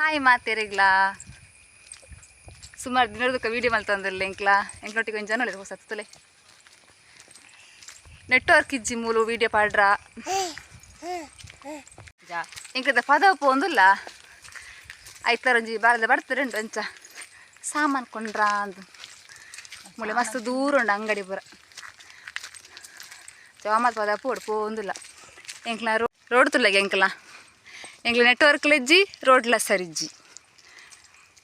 Hi ಮಾತೇರಿಗ್ಲಾ. ಸುಮಾರು ದಿನದಕ್ಕೆ video ಮಲ್ತಂದಿರಲಿ ಎಂಕ್ಲಾ ಎಂಕ್ಲೊಟ್ಟಿಗೆ ಜನ ಹೊಸ ತುಲೆ ನೆಟ್ವರ್ಕ್ ಇಜ್ಜಿ ಮೂಲು ವೀಡಿಯೋ ಪಾಡ್ರ. ಎಂಕದ ಪದ ಪೋಂದುಲ್ಲ? ಒಂಜಿ ಬಾರದ ಬರ್ತದೆ ಉಂಟು ಅಂಚ? ಸಾಮಾನು ಕೊಂಡ್ರ ಅಂದು. ಮುಳೆ ಮಸ್ತ್ ದೂರ ಉಂಡು ಅಂಗಡಿ ಬರ ಜವಾಮತ್ ಪದ ಪೋಡು, ಪೋಂದುಲ್ಲ. ಎಂಕ್ಲ ರೋಡ್ ತುಲ್ಲಗೆ ಎಂಕ್ಲ ಎಂಕ್ಲ ನೆಟ್ವರ್ಕ್ ಲೆಜ್ಜಿ ರೋಡ್ಲ ಸರಿಜ್ಜಿ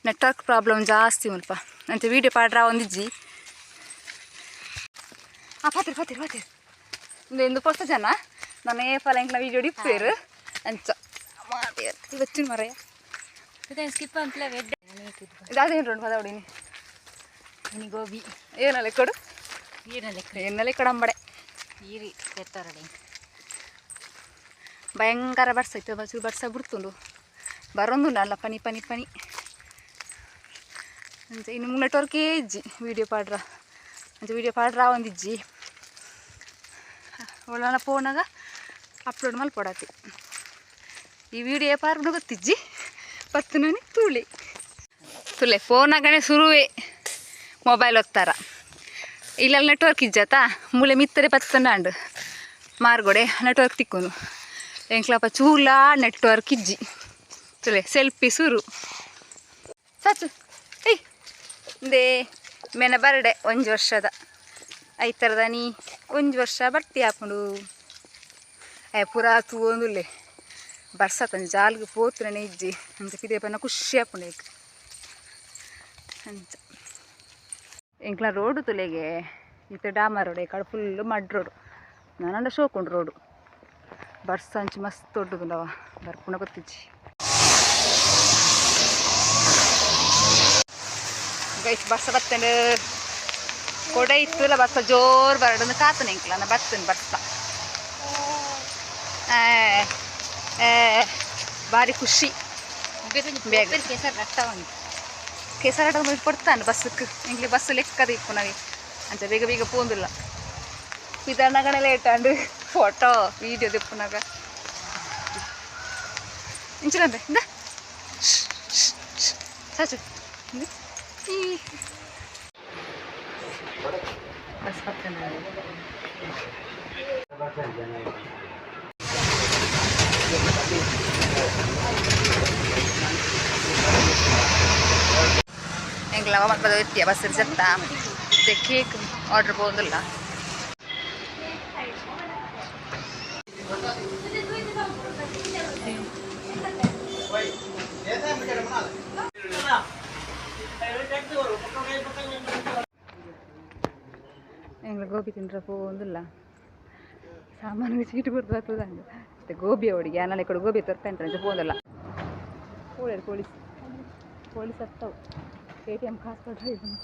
ನೆಟ್ವರ್ಕ್ ಪ್ರಾಬ್ಲಮ್ ಜಾಸ್ತಿ ಮುಲ್ಪ ಅಂಚ ವೀಡಿಯೋ ಪಾಡ್ರ ಒಂದಿಜ್ಜಿ ಹಾಂ ಪಾತಿರ್ ಪಾತಿರ್ ಪಾತಿರ್ ಇಂದು ಎಂದು ಪೊಸ ಜನ ನಾನು ಏ ಫಲ ಎಂಕ್ಲ ವೀಡಿಯೋ ಡಿಪ್ಪೇರು ಅಂಚ ಮಾತೇ ಇವತ್ತಿನ ಮರೆಯ ಸ್ಕಿಪ್ ಅಂತಲೇ ವೆಡ್ ಇದಾದೇನು ರೋಡ್ ಪದ ಹೊಡೀನಿ ಗೋಬಿ ಏನಲ್ಲ ಭಯಂಕರ ಬಡ್ಸ ಇತ್ತು ಬರ್ಸ ಬಿಡ್ತುಂಡು ಬರೊಂದುಂಡು ಅಲ್ಲ ಪನಿ ಪನಿ ಪನಿ ಅಂಚೆ ಇನ್ನು ನೆಟ್ವರ್ಕೇ ಇಜ್ಜಿ ವಿಡಿಯೋ ಪಾಡ್ರ ಅಂಚೆ ವೀಡಿಯೋ ಪಾಡ್ರ ಒಂದಿಜ್ಜಿ ಒಳ್ಳೆ ಫೋನಾಗ ಅಪ್ಲೋಡ್ ಮಲ್ಪೊಡತಿ ಈ ವಿಡಿಯೋ ಪಾರ್ದು ಗೊತ್ತಿಜ್ಜಿ ಪತ್ತು ನಾನು ತುಳಿ ತುಲೆ ಫೋನಾಗನೇ ಶುರುವೆ ಮೊಬೈಲ್ ಒತ್ತಾರ ಇಲ್ಲ ನೆಟ್ವರ್ಕ್ ಇಜ್ಜಾತಾ ಮೂಲೆ ಮಿತ್ತರೆ ಪತ್ತನಾಂಡು ಮಾರ್ಗೊಡೆ ನೆಟ್ವರ್ಕ್ ತಿಕ್ಕೊನು ಎಂಕ್ಲಪ್ಪ ಚೂಲ ನೆಟ್ವರ್ಕ್ ಇಜ್ಜಿ. ಚೂಲೆ, ಸೆಲ್ಫಿ ಸುರು. ಸಾಚು ಏಯ್ ದೇ ಮೆನ ಬರ್ಡೆ ಒಂದು ವರ್ಷದ. ಐತರದ ನೀ ಒಂದು ವರ್ಷ ಬರ್ತಿ ಹಾಕೊಂಡು ಅಯ್ಯ ಪುರಾ ತೂಂದುಲ್ಲೆ ಬರ್ಸತ್ತಂಜ ಜಾಲ್ಗೆ ಪೋತ್ರನೇ ಇಜ್ಜಿ. ಅಂತ ಪಿದೇಪನ ಖುಷಿ ಹಾಕೊಂಡು ಈಗ. ಅಂಚ ಎಂಕ್ಲ ರೋಡು ತುಲೆಗೆ, ಇತ್ತ ಡಾಮ ರೋಡ್ ಕಡೆ ಫುಲ್ಲು ಮಡ್ ರೋಡು ನಾನಂಡ ಶೋಕೊಂಡು ರೋಡು. ಬರ್ಸ ಅಂಚು ಮಸ್ತ್ ದೊಡ್ಡದುಂಡವ. ಬರ್ಪುಣ ಗೊತ್ತಿಜ್ಜಿ. ಗೈಸ್ ಬರ್ಸ ಬತ್ತಂಡು ಕೊಡ ಇತ್ತುಲ ಬರ್ಸ ಜೋರು ಬರಡನ್ನು ಕಾತನೆ ಎಂಕ್ಲ, ನಾ ಬರ್ತೇನೆ ಬರ್ಸ ಭಾರಿ ಖುಷಿ. ಬೇಗ. ಕೆಸರಾಟ ಕೊಡ್ತಾನೆ ಬಸ್ಸಕ್ಕೆ ಇಂಗ್ಲಿ ಬಸ್ ಲೆಕ್ಕದ ಇಪ್ಪು ನಾವಿ ಅಂತ ಬೇಗ ಬೇಗ ಪೋಂದಿಲ್ಲ. ವಿಧಾನಗಣ ಲೇಟ್ ಅಂಡು ಫೋಟೋ ವೀಡಿಯೋ ದಿಪ್ಪುನಾಗ ಇಂಚಿನಂತೆ ಇಂದ ಸಾಚು ಇಂದ. ಈ. ಬಸ್ ಬರ್ತೇನೆ ಎಂಗ್ಲ ಮತ್ತೆ ಬದ ಎತ್ತಿಯ ಬಸ್ ಜತ್ತ ಮತ್ತೆ ಕೇಕ್ ಆರ್ಡರ್ எங்களை கோபி தின்ற பூ வந்துಲ್ಲ ಸಾಮಾನು ಚೀಟಿ ಬರ್ತದೆ ಆಗ್ತದಂಗೆ ಮತ್ತೆ ಗೋಬಿ ಅವಳಿಗೆ ನಾನು ಈ ಕಡೆ ಗೋಬಿ ತರ್ತಾನೆ ಅಂತ ಹೋದಲ್ಲ ಕೋಳಿ ಪೊಲೀಸ್ ಪೊಲೀಸ್ ಹತ್ತವು ಎ ಟಿ ಎಮ್ ಕಾಸು ಕೊಡ್ರಿ ಇದನ್ನು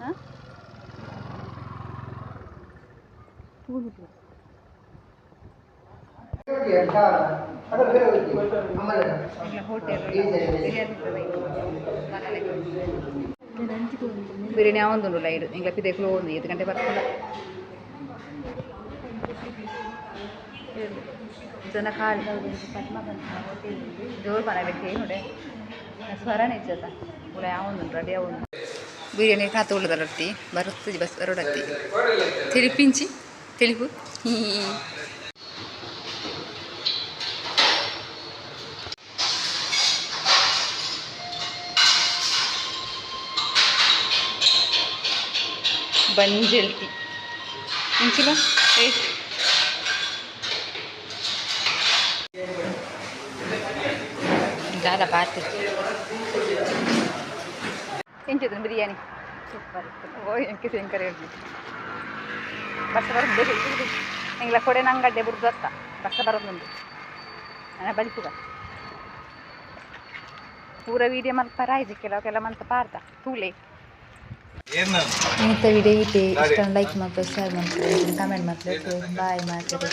ಹಾಂ ಹ್ಞೂ ಬಿರಿಯಾನಿ ಅವೊಂದು ಲೈಡ್ ಇಂಗ್ಲ ಪಿದೆ ಒಂದು ಐದು ಗಂಟೆ ಬರ್ತಲ್ಲ ಜನ ಖಾಲಿ. ಜೋರು ಮನೆಗೆ ನೋಡೆ. ಸ್ವರನೇ ಇಜ್ಜತ. ಉಳ ಯಾವೊಂದು ರೆಡಿ ಯಾವೊಂದು ಬಿರಿಯಾನಿ ಖಾತ ಉಳ್ಳದ ರೊಟ್ಟಿ ಬರುತ್ತದೆ, ಬಸ್ ರೊಡತ್ತಿ ತಿಳಿಪಿಂಚಿ ತಿಳಿಪು ಹೀ. ಬಂಜೆಲ್ತಿ ಇಂಚಿಲ ಏಟ್ ದಾದ ಪಾತ್ರೆ ಎಂಚಿದ್ರು ಬಿರಿಯಾನಿ. ಸೂಪರ್. ಓ ಎಂಕೆ ಸೇಂಕರ್ ಹೇಳಿ ಬಸ್ ಬರೋದು ಬೇರೆ ಎಂಗ್ಲ ಕೊಡೆ ನಂಗಡ್ಡೆ ಬುಡ್ದು ಅತ್ತ. ಬಸ್ ಬರೋದೊಂದು ನಾನು ಬಲಿಪುಗ ಪೂರ ವೀಡಿಯೋ ಮಲ್ಪರ ಆಯ್ತು ಕೆಲವು ಮಂತ ಪಾರ್ದ ತೂಲೆ. ಇಂಥ ವಿಡಿಯೋ ಇದೆ ಇಷ್ಟ ಲೈಕ್ ಮಾಡ್ತಾರೆ ಶೇರ್ ಮಾಡ್ತಾರೆ ಕಮೆಂಟ್ ಮಾಡ್ತಾರೆ ಬಾಯ್ ಮಾಡ್ತಾರೆ